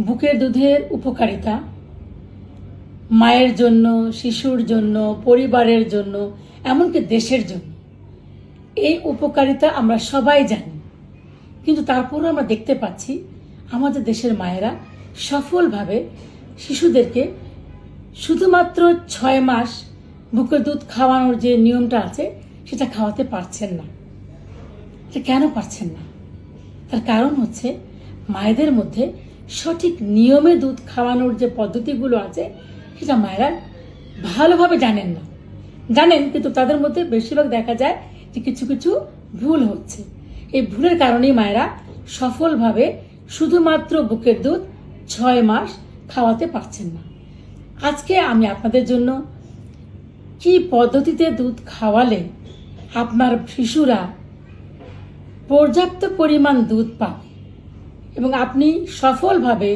বুকের দুধের উপকারিতা। মায়ের জন্য, শিশুর জন্য, পরিবারের জন্য, এমনকি দেশের জন্য। এই উপকারিতা আমরা সবাই জানি। কিন্তু তারপরও আমরা দেখতে পাচ্ছি, আমাদের দেশের মায়েরা সফলভাবে শিশুদেরকে শুধুমাত্র ছয় মাস বুকের দুধ খাওয়ানোর যে নিয়মটা আছে, সেটা খাওয়াতে পারছেন না। কেন পারছেন না? তার কারণ হচ্ছে, মায়েদের মধ্যে সঠিক নিয়মে দুধ খাওয়ানোর যে পদ্ধতিগুলো আছে, সেটা মায়েরা ভালোভাবে জানেন না। জানেন, কিন্তু তাদের মধ্যে বেশিরভাগ দেখা যায় যে কিছু কিছু ভুল হচ্ছে। এই ভুলের কারণেই মায়েরা সফলভাবে শুধুমাত্র বুকের দুধ ছয় মাস খাওয়াতে পারছেন না। আজকে আমি আপনাদের জন্য কি পদ্ধতিতে দুধ খাওয়ালে আপনার শিশুরা পর্যাপ্ত পরিমাণ দুধ পাবে? এবং আপনি সফলভাবে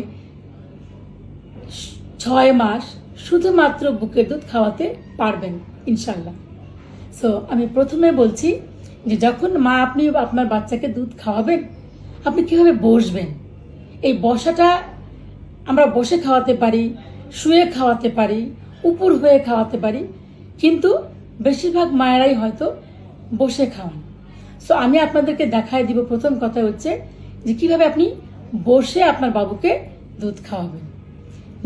ছয় মাস শুধুমাত্র বুকের দুধ খাওয়াতে পারবেন ইনশাল্লাহ সো আমি প্রথমে বলছি যে যখন মা আপনি আপনার বাচ্চাকে দুধ খাওয়াবেন, আপনি কীভাবে বসবেন? এই বসাটা আমরা বসে খাওয়াতে পারি, শুয়ে খাওয়াতে পারি, উপর হয়ে খাওয়াতে পারি, কিন্তু বেশিরভাগ মায়েরাই হয়তো বসে খাওয়ান। সো আমি আপনাদেরকে দেখাই দিব, প্রথম কথা হচ্ছে যে কীভাবে আপনি বসে আপনার বাবুকে দুধ খাওয়াবেন।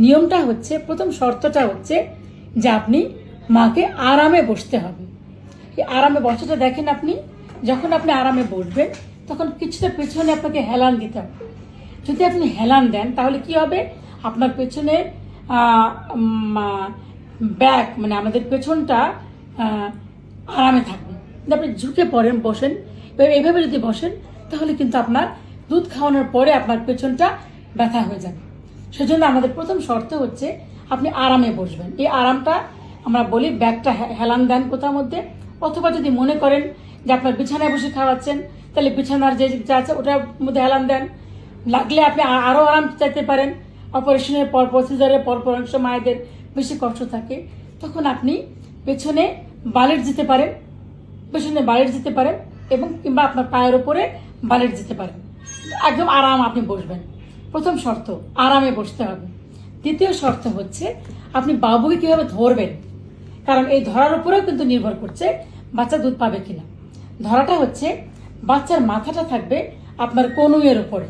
নিয়মটা হচ্ছে, প্রথম শর্তটা হচ্ছে যে আপনি মাকে আরামে বসতে হবে। এই আরামে বসাটা দেখেন আপনি, যখন আপনি আরামে বসবেন, তখন কিছুটা পেছনে আপনাকে হেলান দিতে হবে। যদি আপনি হেলান দেন, তাহলে কি হবে? আপনার পেছনে ব্যাক মানে আমাদের পেছনটা আরামে থাকবে। আপনি ঝুঁকে পড়েন, বসেন এইভাবে যদি বসেন, তাহলে কিন্তু আপনার দুধ খাওয়ানোর পরে আপনার পেছনটা ব্যথা হয়ে যাবে। সেজন্য আমাদের প্রথম শর্ত হচ্ছে আপনি আরামে বসবেন। এই আরামটা আমরা বলি ব্যাগটা হেলান দেন কোথাও মধ্যে। অথবা যদি মনে করেন যে আপনার বিছানায় বসে খাওয়াচ্ছেন, তাহলে বিছানার যে যা আছে ওটার মধ্যে হেলান দেন। লাগলে আপনি আরও আরাম চাইতে পারেন। অপারেশনের পর প্রসিজারের পর পর সময় মায়েদের বেশি কষ্ট থাকে। তখন আপনি পেছনে বালেট যেতে পারেন। পেছনে বালেট যেতে পারেন এবং কিংবা আপনার পায়ের ওপরে বালেট যেতে পারেন। একদম আরাম আপনি বসবেন। প্রথম শর্ত, আরামে বসতে হবে। দ্বিতীয় শর্ত হচ্ছে, আপনি বাবুকে কীভাবে ধরবেন? কারণ এই ধরার উপরেও কিন্তু নির্ভর করছে বাচ্চা দুধ পাবে কিনা। ধরাটা হচ্ছে, বাচ্চার মাথাটা থাকবে আপনার কনুইয়ের উপরে।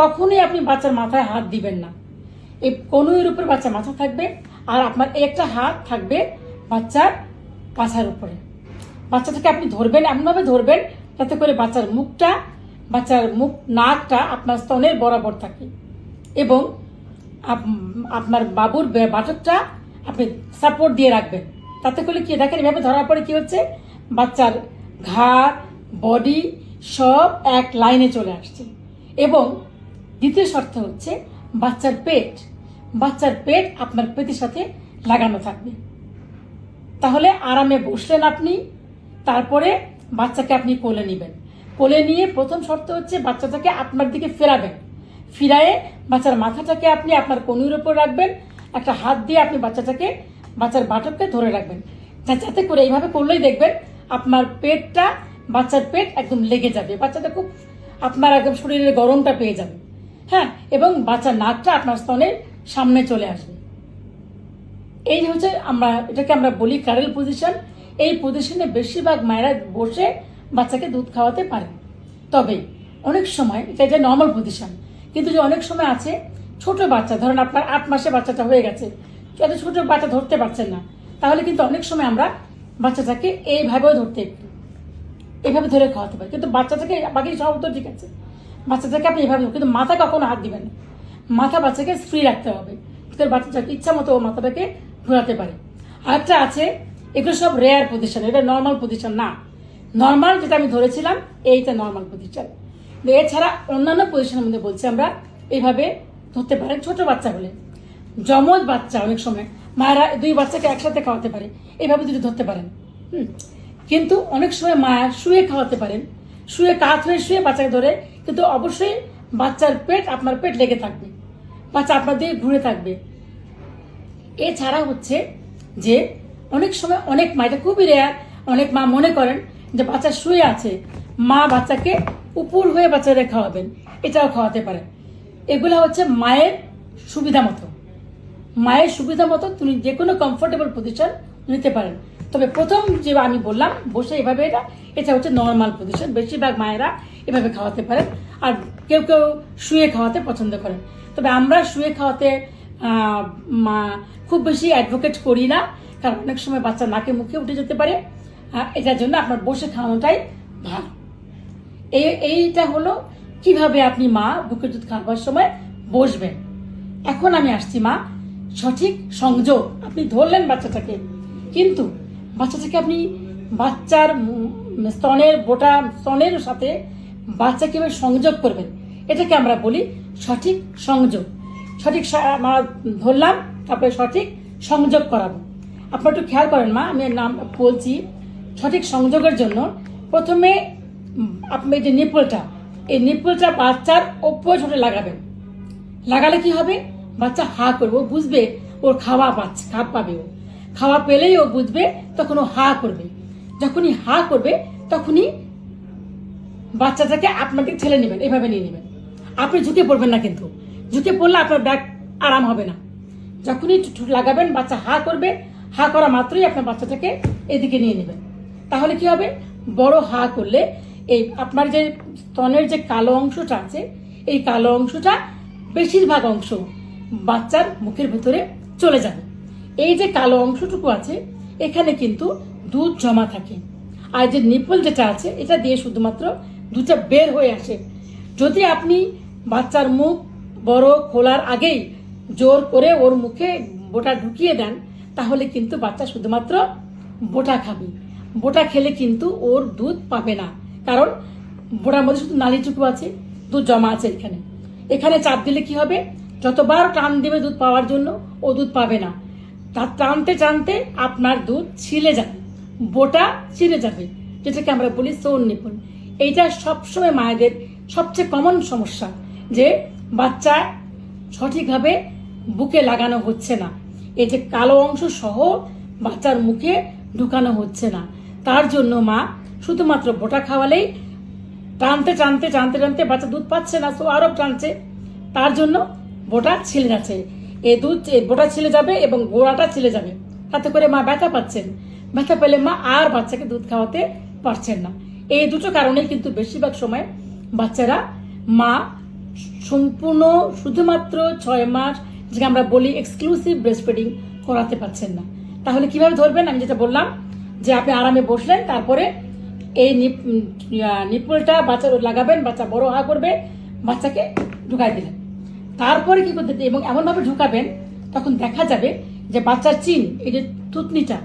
কখনোই আপনি বাচ্চার মাথায় হাত দিবেন না। এই কনুইয়ের উপর বাচ্চার মাথা থাকবে আর আপনার একটা হাত থাকবে বাচ্চার পাছার উপরে। বাচ্চাটাকে আপনি ধরবেন, এমনভাবে ধরবেন যাতে করে বাচ্চার মুখটা বাচ্চার মুখ, নাকটা আপনার স্তনের বরাবর থাকে। এবং আপ- আপনার বাবুর বাটকটা আপনি সাপোর্ট দিয়ে রাখবেন। তাতে করে কি, দেখেন এভাবে ধরার পরে কি হচ্ছে? বাচ্চার ঘাড় বডি সব এক লাইনে চলে আসছে। এবং দ্বিতীয় শর্ত হচ্ছে বাচ্চার পেট। বাচ্চার পেট আপনার পেটের সাথে লাগানো থাকবে। তাহলে আরামে বসলেন আপনি, তারপরে বাচ্চাকে আপনি কোলে নেবেন। কোলে নিয়ে প্রথম শর্ত হচ্ছে বাচ্চাটাকে আপনার দিকে ফেরাবেন। ফিরায়ে বাচ্চার মাথাটাকে আপনি আপনার কনুইয়ের ওপর রাখবেন। একটা হাত দিয়ে আপনি বাচ্চাটাকে, বাচ্চার বাটককে ধরে রাখবেন। যাতে করে এইভাবে করলেই দেখবেন আপনার পেটটা, বাচ্চার পেট একদম লেগে যাবে। বাচ্চাটা খুব আপনার একদম শরীরের গরমটা পেয়ে যাবে। হ্যাঁ এবং বাচ্চার নাকটা আপনার স্তনের সামনে চলে আসবে। এই হচ্ছে আমরা, এটাকে আমরা বলি কারেল পজিশন এই পজিশনে বেশিরভাগ মায়েরা বসে বাচ্চাকে দুধ খাওয়াতে পারে। তবে অনেক সময় এটা এটা নর্মাল পজিশন কিন্তু যে অনেক সময় আছে, ছোট বাচ্চা, ধরেন আপনার আট মাসে বাচ্চাটা হয়ে গেছে, এত ছোট বাচ্চা ধরতে পারছেন না, তাহলে কিন্তু অনেক সময় আমরা বাচ্চাটাকে এইভাবেও ধরতে একটু এভাবে ধরে খাওয়াতে পারি। কিন্তু বাচ্চাটাকে, বাকি সব তো ঠিক আছে, বাচ্চাটাকে আপনি এভাবে কিন্তু মাথা কখনো হাত দিবেন মাথা বাচ্চাকে ফ্রি রাখতে হবে যাতে বাচ্চাটাকে ইচ্ছা মতো মাথাটাকে ঘোরাতে পারে। আরেকটা আছে, এগুলো সব রেয়ার পজিশন এটা নর্মাল পজিশন না। নর্মাল যেটা আমি ধরেছিলাম, এইটা নর্মাল পজিশন এছাড়া অন্যান্য পজিশনের মধ্যে বলছি আমরা, এইভাবে ধরতে পারেন ছোট বাচ্চা হলে। জমজ বাচ্চা অনেক সময়, মায়েরা দুই বাচ্চাকে একসাথে খাওয়াতে পারে, এইভাবে যদি ধরতে পারেন। কিন্তু অনেক সময় মায়া শুয়ে খাওয়াতে পারেন, শুয়ে কাত হয়ে শুয়ে বাচ্চাকে ধরে, কিন্তু অবশ্যই বাচ্চার পেট, আপনার পেট লেগে থাকবে, বাচ্চা আপনার দিকে ঘুরে থাকবে। এছাড়া হচ্ছে যে, অনেক সময় অনেক মা এটা খুবই রেয়ার অনেক মা মনে করেন যে বাচ্চা শুয়ে আছে, মা বাচ্চাকে উপর হয়ে বাচ্চাদের খাওয়াবেন, এটাও খাওয়াতে পারেন এগুলো হচ্ছে মায়ের সুবিধা মতো। মায়ের সুবিধা মতো তুমি যে কোনো কমফোর্টেবল পজিশন নিতে পারেন। তবে প্রথম যে আমি বললাম, বসে এভাবে এটা এটা হচ্ছে নর্মাল পজিশন বেশিরভাগ মায়েরা এভাবে খাওয়াতে পারেন, আর কেউ কেউ শুয়ে খাওয়াতে পছন্দ করেন। তবে আমরা শুয়ে খাওয়াতে খুব বেশি অ্যাডভোকেট করি না, কারণ অনেক সময় বাচ্চা নাকে মুখে উঠে যেতে পারে। এটার জন্য আপনার বসে খাওয়ানোটাই ভালো। এই, এইটা হলো কীভাবে আপনি মা বুকের দুধ খাওয়াবার সময় বসবেন। এখন আমি আসছি, মা, সঠিক সংযোগ। আপনি ধরলেন বাচ্চাটাকে, কিন্তু বাচ্চাটাকে আপনি বাচ্চার স্তনের বোটা স্তনের সাথে বাচ্চা কীভাবে সংযোগ করবেন, এটাকে আমরা বলি সঠিক সংযোগ। সঠিক মা, ধরলাম, তারপরে সঠিক সংযোগ করাবো। আপনার একটু খেয়াল করেন, মা, আমি নাম বলছি। সঠিক সংযোগের জন্য প্রথমে আপনি যে নিপলটা, এই নিপলটা বাচ্চার ওপর ছোটে লাগাবেন। লাগালে কি হবে? বাচ্চা হা করবে, ও বুঝবে, ওর খাওয়া পাচ্ছে, খাপ পাবে ও। খাওয়া পেলেই ও বুঝবে, তখন ও হা করবে। যখনই হা করবে, তখনই বাচ্চাটাকে আপনাকে ঠেলে নেবেন, এভাবে নিয়ে নেবেন। আপনি ঝুঁকে পড়বেন না কিন্তু। ঝুঁকে পড়লে আপনার ব্যাগ আরাম হবে না। যখনই লাগাবেন, বাচ্চা হা করবে, হা করা মাত্রই আপনার বাচ্চাটাকে এদিকে নিয়ে নেবেন। তাহলে কি হবে? বড় হা করলে এই আপনার যে স্তনের যে কালো অংশটা আছে, এই কালো অংশটা বেশিরভাগ অংশ বাচ্চার মুখের ভেতরে চলে যাবে। এই যে কালো অংশটুকু আছে, এখানে কিন্তু দুধ জমা থাকে। আর যে নিপল যেটা আছে, এটা দিয়ে শুধুমাত্র দুধটা বের হয়ে আসে। যদি আপনি বাচ্চার মুখ বড় খোলার আগেই জোর করে ওর মুখে বোটা ঢুকিয়ে দেন, তাহলে কিন্তু বাচ্চা শুধুমাত্র বোটা খাবে। বোটা খেলে কিন্তু ওর দুধ পাবে না। কারণ বোটার মধ্যে শুধু নালিটুকু আছে, দুধ জমা আছে এখানে। এখানে চাপ দিলে কি হবে? যতবার টান দেবে দুধ পাওয়ার জন্য, ও দুধ পাবে না। তার টানতে টানতে আপনার দুধ ছিলে যাবে, বোটা ছিঁড়ে যাবে, যেটাকে আমরা বলি সৌন নিপুণ। এইটা সবসময় মায়েদের সবচেয়ে কমন সমস্যা, যে বাচ্চা সঠিকভাবে বুকে লাগানো হচ্ছে না। এই যে কালো অংশ সহ বাচ্চার মুখে ঢুকানো হচ্ছে না। তার জন্য মা শুধুমাত্র বোটা খাওয়ালেই টানতে টানতে টানতে টানতে বাচ্চা দুধ পাচ্ছে না তো আরও টানছে। তার জন্য বোটা ছিলে যাচ্ছে। এই দুধ বোটা ছিলে যাবে এবং গোড়াটা ছিলে যাবে। তাতে করে মা ব্যথা পাচ্ছেন। ব্যথা পেলে মা আর বাচ্চাকে দুধ খাওয়াতে পারছেন না। এই দুটো কারণে কিন্তু বেশিরভাগ সময় বাচ্চারা মা সম্পূর্ণ শুধুমাত্র ছয় মাস যেটা আমরা বলি এক্সক্লুসিভ ব্রেস্ট ফিডিং করাতে পারছেন না। তাহলে কীভাবে ধরবেন? আমি যেটা বললাম যে আপনি আরামে বসলেন, তারপরে এই নিপ নিপুলটা বাচ্চার লাগাবেন, বাচ্চা বড় হা করবে, বাচ্চাকে ঢুকাই দিলেন। তারপরে কি করতে এবং এমনভাবে ঢুকাবেন, তখন দেখা যাবে যে বাচ্চার চিন, এই যে থুতনিটা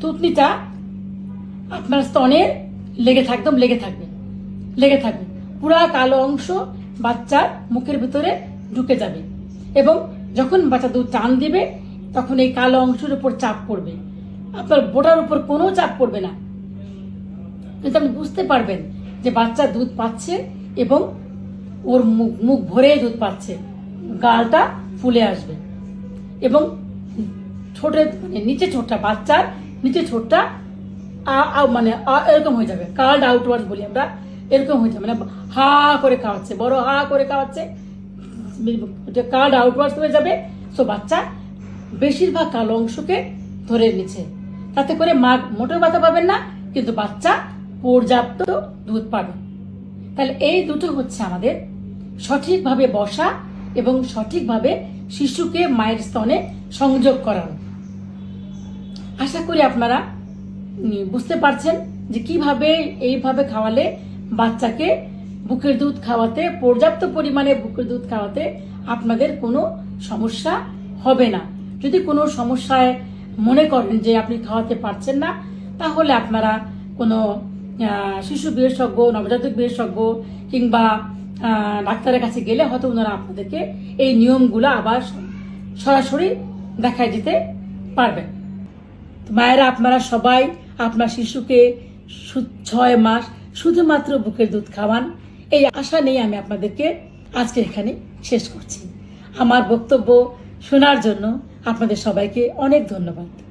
থুতনিটা আপনার স্তনের লেগে থাক- একদম লেগে থাকবে লেগে থাকবে। পুরা কালো অংশ বাচ্চার মুখের ভিতরে ঢুকে যাবে। এবং যখন বাচ্চা দুধ টান দিবে, তখন এই কালো অংশের উপর চাপ পড়বে। আপনার বোটার উপর কোনো চাপ পড়বে না। কিন্তু আপনি বুঝতে পারবেন যে বাচ্চা দুধ পাচ্ছে এবং ওর মুখ মুখ ভরে দুধ পাচ্ছে, গালটা ফুলে আসবে এবং ছোটের মানে নিচে ছোটটা বাচ্চার নিচে আ- মানে এরকম হয়ে যাবে কার্ড আউটওয়ার্ড বলি আমরা, এরকম হয়ে যাবে মানে হা, করে খাওয়াচ্ছে বড় হা, করে খাওয়াচ্ছে কার্ড আউটওয়ার্ড হয়ে যাবে সো বাচ্চা বেশিরভাগ কালো অংশকে ধরে নিচ্ছে। তাতে করে মা মোটেও ব্যথা পাবেন না, কিন্তু বাচ্চা পর্যাপ্ত দুধ পাবে। তাহলে এই দুটো হচ্ছে আমাদের সঠিকভাবে বসা এবং সঠিকভাবে শিশুকে মায়ের স্তনে সংযোগ করানো আশা করি আপনারা বুঝতে পারছেন যে কীভাবে এইভাবে খাওয়ালে বাচ্চাকে বুকের দুধ খাওয়াতে, পর্যাপ্ত পরিমাণে বুকের দুধ খাওয়াতে আপনাদের কোনো সমস্যা হবে না। যদি কোনো সমস্যায় মনে করেন যে আপনি খাওয়াতে পারছেন না, তাহলে আপনারা কোনো শিশু বিশেষজ্ঞ, নবজাতক বিশেষজ্ঞ কিংবা ডাক্তারের কাছে গেলে হয়তো ওনারা আপনাদেরকে এই নিয়মগুলো আবার সরাসরি দেখায় দিতে পারবেন। মায়েরা, আপনারা সবাই আপনার শিশুকে ছয় মাস শুধুমাত্র বুকের দুধ খাওয়ান। এই আশা নেই আমি আপনাদেরকে আজকে এখানে শেষ করছি। আমার বক্তব্য শোনার জন্য আপনাদের সবাইকে অনেক ধন্যবাদ।